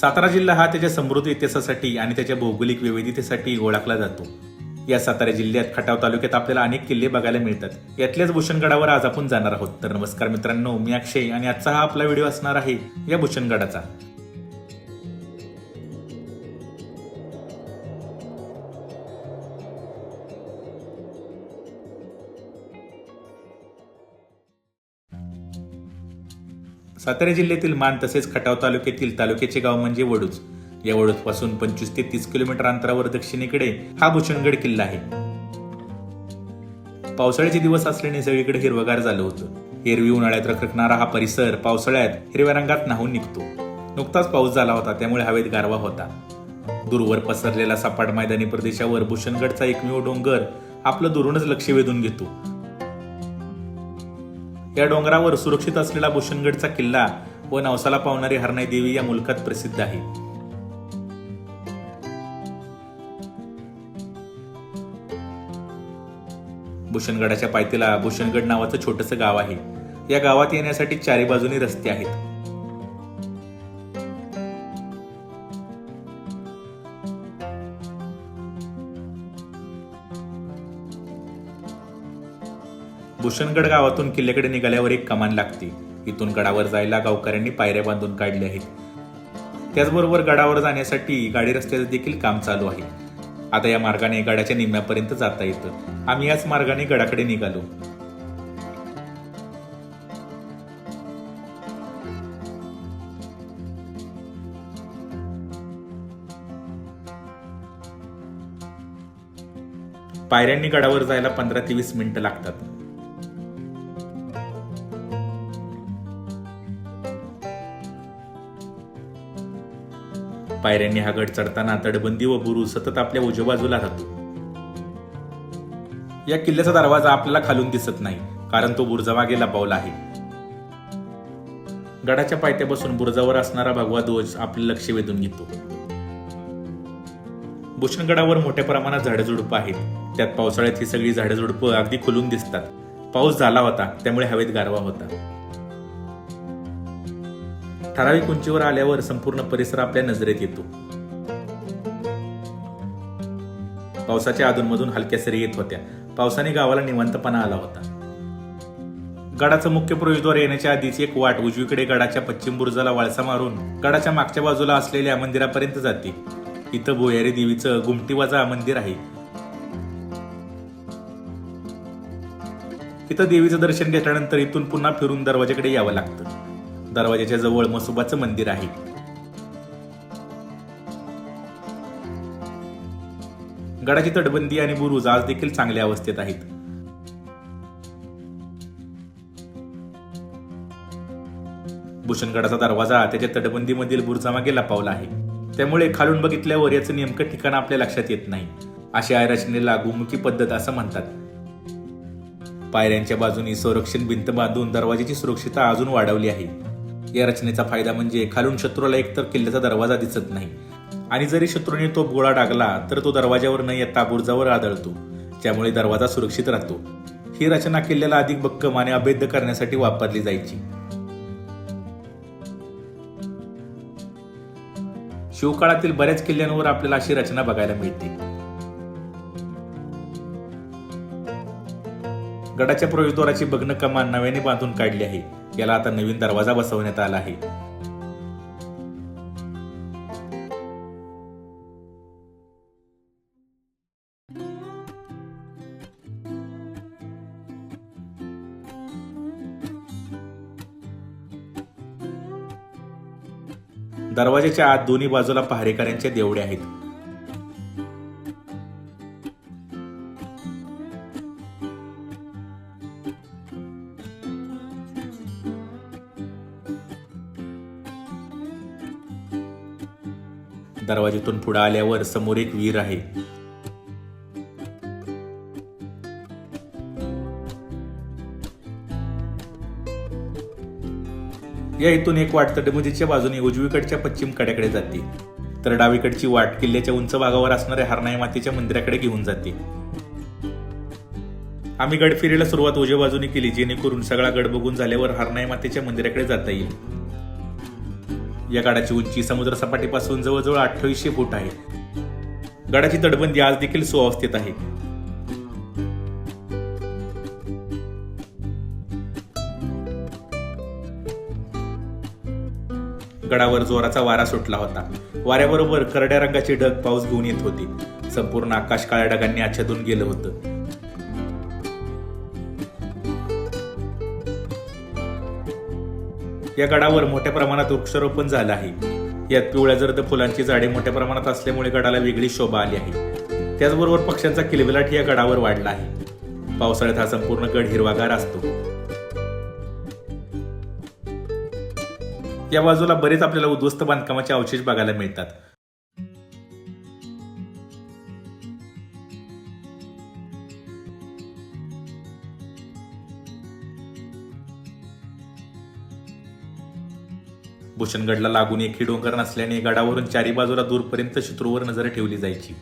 सातारा जिल्हा हा त्याच्या समृद्ध इतिहासासाठी आणि त्याच्या भौगोलिक विविधतेसाठी ओळखला जातो. या सातारा जिल्ह्यात खटाव तालुक्यात आपल्याला अनेक किल्ले बघायला मिळतात. यातल्याच भूषणगडावर आज आपण जाणार आहोत. तर नमस्कार मित्रांनो मी अक्षय आणि आजचा हा आपला व्हिडिओ असणार आहे या भूषणगडाचा. सातारा जिल्ह्यातील मान तसेच खटाव तालुक्यातील तालुक्याचे गाव म्हणजे वडूज. या वडूजपासून पंचवीस ते तीस किलोमीटर अंतरावर दक्षिणेकडे हा भूषणगड किल्ला आहे. पावसाळ्याचे दिवस असल्याने सगळीकडे हिरवगार झालं होतं. एरवी उन्हाळ्यात रखरखणारा हा परिसर पावसाळ्यात हिरव्या रंगात नाहून निघतो. नुकताच पाऊस झाला होता त्यामुळे हवेत गारवा होता. दूरवर पसरलेला सपाट मैदानी प्रदेशावर भूषणगडचा एकमेव डोंगर आपलं दुरूनच लक्ष वेधून घेतो. या डोंगरावर सुरक्षित असलेला भूषणगडचा किल्ला व नवसाला पावणारी हरणाई देवी या मुलकात प्रसिद्ध आहे. भूषणगडाच्या पायथ्याला भूषणगड नावाचं छोटंसं गाव आहे. या गावात येण्यासाठी चारी बाजूनी रस्ते आहेत. भूषणगड गावातून किल्ल्याकडे निघाल्यावर एक कमान लागते. इथून गडावर जायला गावकऱ्यांनी पायऱ्या बांधून काढल्या आहेत. त्याचबरोबर गडावर जाण्यासाठी गाडी रस्त्याचं देखील काम चालू आहे. आता या मार्गाने गडाच्या निम्म्यापर्यंत जाता येतं. आम्ही याच मार्गाने गडाकडे निघालो. पायऱ्यांनी गडावर जायला पंधरा ते वीस मिनिटं लागतात. पायऱ्यांनी हा गड चढताना तटबंदी व बुरुज सतत आपल्या उजव्या बाजूला राहतो. या किल्ल्याचा दरवाजा आपल्याला खालून दिसत नाही कारण तो बुरजामागे लपवला आहे. गडाच्या पायथ्यापासून बुरजावर असणारा भगवा ध्वज आपले लक्ष वेधून घेतो. भूषणगडावर मोठ्या प्रमाणात झाडेझुडपं आहेत. त्यात पावसाळ्यात ही सगळी झाडेझुडपं अगदी खुलून दिसतात. पाऊस झाला होता त्यामुळे हवेत गारवा होता. ठराविक उंचीवर आल्यावर संपूर्ण परिसर आपल्या नजरेत येतो. पावसाच्या अधूनमधून हलक्या सरी येत होत्या. पावसाने गावाला निवांतपणा आला होता. गडाचं मुख्य प्रवेशद्वार येण्याच्या आधीच एक वाट उजवीकडे गडाच्या पश्चिम बुरुजाला वळसा मारून गडाच्या मागच्या बाजूला असलेल्या मंदिरापर्यंत जाते. इथं भोयारी देवीचं गुमटीवाजा मंदिर आहे. इथं देवीचं दर्शन घेतल्यानंतर इथून पुन्हा फिरून दरवाजाकडे यावं लागतं. दरवाजाच्या जवळ मसोबाचं मंदिर आहे. गडाची तटबंदी आणि बुरुज आज देखील चांगल्या अवस्थेत आहेत. भूषणगडाचा दरवाजा त्याच्या तटबंदीमधील बुरजामागे लपावला आहे. त्यामुळे खालून बघितल्यावर याचं नेमकं ठिकाण आपल्या लक्षात येत नाही. अशा रचनेला गुमुखी पद्धत असं म्हणतात. पायऱ्यांच्या बाजूनी संरक्षण भिंत बांधून दरवाजाची सुरक्षितता अजून वाढवली आहे. या रचनेचा फायदा म्हणजे खालून शत्रूला एकतर किल्ल्याचा दरवाजा दिसत नाही. आणि जरी शत्रूने तो गोळा टाकला तर तो दरवाजावर न येता बुर्जावर आदळतो ज्यामुळे दरवाजा सुरक्षित राहतो. ही रचना किल्ल्याला अधिक भक्कम आणि अभेद्य करण्यासाठी वापरली जायची. शिवकाळातील बऱ्याच किल्ल्यांवर आपल्याला अशी रचना बघायला मिळते. गडाच्या प्रवेशद्वाराची बग्न कमान नव्याने बांधून काढली आहे. याला आता नवीन दरवाजा बसवण्यात आला आहे. दरवाजाच्या आत दोन्ही बाजूला पहारेकऱ्यांच्या देवड्या आहेत. दरवाजेतून पुढे आल्यावर समोर एक विहीर आहे. या इथून एक वाट तटबंदीच्या बाजूने उजवीकडच्या पश्चिम कड्याकडे जाते. तर डावीकडची वाट किल्ल्याच्या उंच भागावर असणाऱ्या हरनाई मातेच्या मंदिराकडे घेऊन जाते. आम्ही गडफिरीला सुरुवात उजव्या बाजूने केली जेणेकरून सगळा गड बघून झाल्यावर हरनाई मातेच्या मंदिराकडे जाता येईल. या गडाची उंची समुद्रसपाटीपासून जवळजवळ अठ्ठावीसशे फूट आहे. गडाची तटबंदी आज देखील सुअवस्थेत आहे. गडावर जोराचा वारा सुटला होता. वाऱ्याबरोबर करड्या रंगाचे ढग पाऊस घेऊन येत होते. संपूर्ण आकाश काळ्या ढगांनी आच्छादून गेलं होतं. या गडावर मोठ्या प्रमाणात वृक्षारोपण झालं आहे. यात पिवळ्या जर्द फुलांची झाडे मोठ्या प्रमाणात असल्यामुळे गडाला वेगळी शोभा आली आहे. त्याचबरोबर पक्ष्यांचा किलबिलाट या गडावर वाढला आहे. पावसाळ्यात हा संपूर्ण गड हिरवागार असतो. या बाजूला बरेच आपल्याला उद्ध्वस्त बांधकामाचे अवशेष बघायला मिळतात. भूषणगडला लागून एक डोंगर नसल्याने गडावरून चारी बाजूला दूरपर्यंत शत्रूवर नजर ठेवली जायची.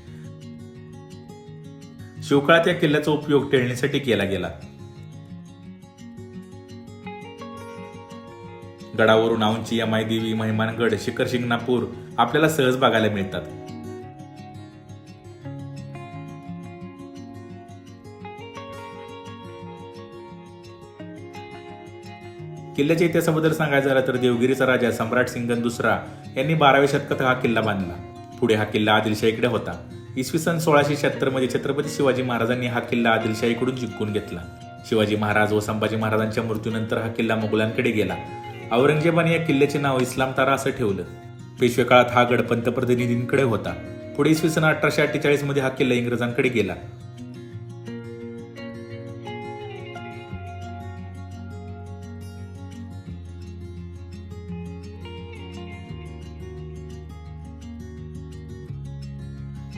शिवकाळात या किल्ल्याचा उपयोग टेळणीसाठी केला गेला. गडावरून औंची यमाई देवी महिमानगड शिखर शिंगणापूर आपल्याला सहज बघायला मिळतात. किल्ल्याच्या इतिहासाबद्दल सांगायचं झालं तर देवगिरीचा राजा सम्राट सिंगन दुसरा यांनी बाराव्या शतकात हा किल्ला बांधला. पुढे हा किल्ला आदिलशाहीकडे होता. इसवी सन सोळाशे शहात्तरमध्ये छत्रपती शिवाजी महाराजांनी हा किल्ला आदिलशाहीकडून जिंकून घेतला. शिवाजी महाराज व संभाजी महाराजांच्या मृत्यूनंतर हा किल्ला मुघलांकडे गेला. औरंगजेबाने या किल्ल्याचे नाव इस्लाम तारा असं ठेवलं. पेशवे काळात हा गड पंतप्रतिनिधींकडे होता. पुढे इसवी सन अठराशे अठ्ठेचाळीसमध्ये हा किल्ला इंग्रजांकडे गेला.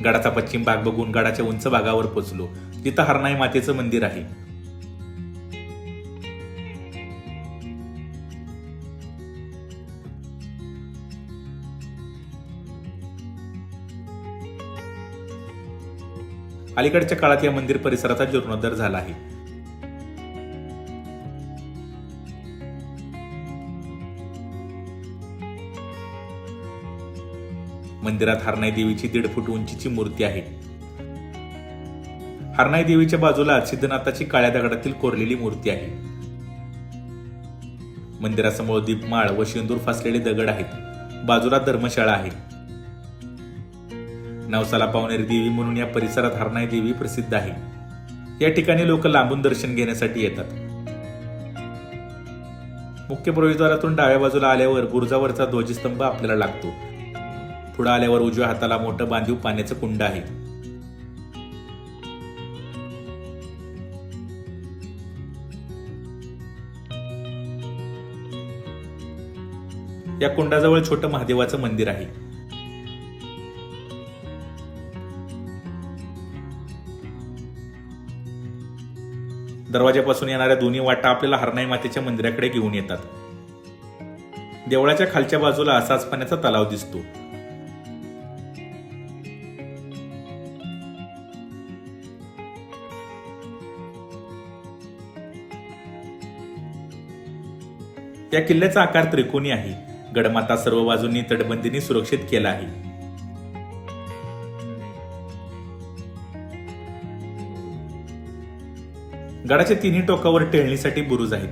गडाचा पश्चिम भाग बघून गडाच्या उंच भागावर पोचलो. तिथं हरणाई मातेचं मंदिर आहे. अलीकडच्या काळात या मंदिर परिसराचा जीर्णोद्धार झाला आहे. मंदिरात हरणाई देवीची दीड फूट उंचीची मूर्ती आहे. हरणाई देवीच्या बाजूला सिद्धनाथाची काळ्या दगडातील कोरलेली मूर्ती आहे. मंदिरासमोर दीपमाळ व शेंदूर फासलेले दगड आहेत. बाजूला धर्मशाळा आहे. नवसाला पावणारी देवी म्हणून या परिसरात हरणाई देवी प्रसिद्ध आहे. या ठिकाणी लोक लांबून दर्शन घेण्यासाठी येतात. मुख्य प्रवेशद्वारातून डाव्या बाजूला आल्यावर गुरुजावरचा ध्वजस्तंभ आपल्याला लागतो. पुढं आल्यावर उजव्या हाताला मोठं बांधीव पाण्याचं कुंड आहे. या कुंडाजवळ छोटं महादेवाचं मंदिर आहे. दरवाजापासून येणाऱ्या दोन्ही वाटा आपल्याला हरणाई मातेच्या मंदिराकडे घेऊन येतात. देवळाच्या खालच्या बाजूला असाच पाण्याचा तलाव दिसतो. या किल्ल्याचा आकार त्रिकोणी आहे. गडमाता सर्व बाजूंनी तटबंदीने सुरक्षित केला आहे. गडाच्या तिन्ही टोकावर टेळणीसाठी बुरुज आहेत.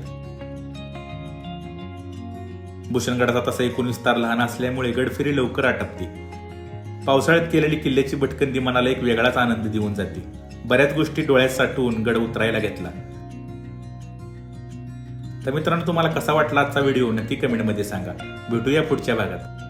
भूषणगडाचा तसा एकूण विस्तार लहान असल्यामुळे गडफिरी लवकर आटपते. पावसाळ्यात केलेली किल्ल्याची भटकंदी मनाला एक वेगळाच आनंद देऊन जाते. बऱ्याच गोष्टी डोळ्यात साठवून गड उतरायला घेतला. तर मित्रांनो तुम्हाला कसा वाटला आजचा व्हिडिओ? नक्की कमेंटमध्ये सांगा. भेटूया पुढच्या भागात.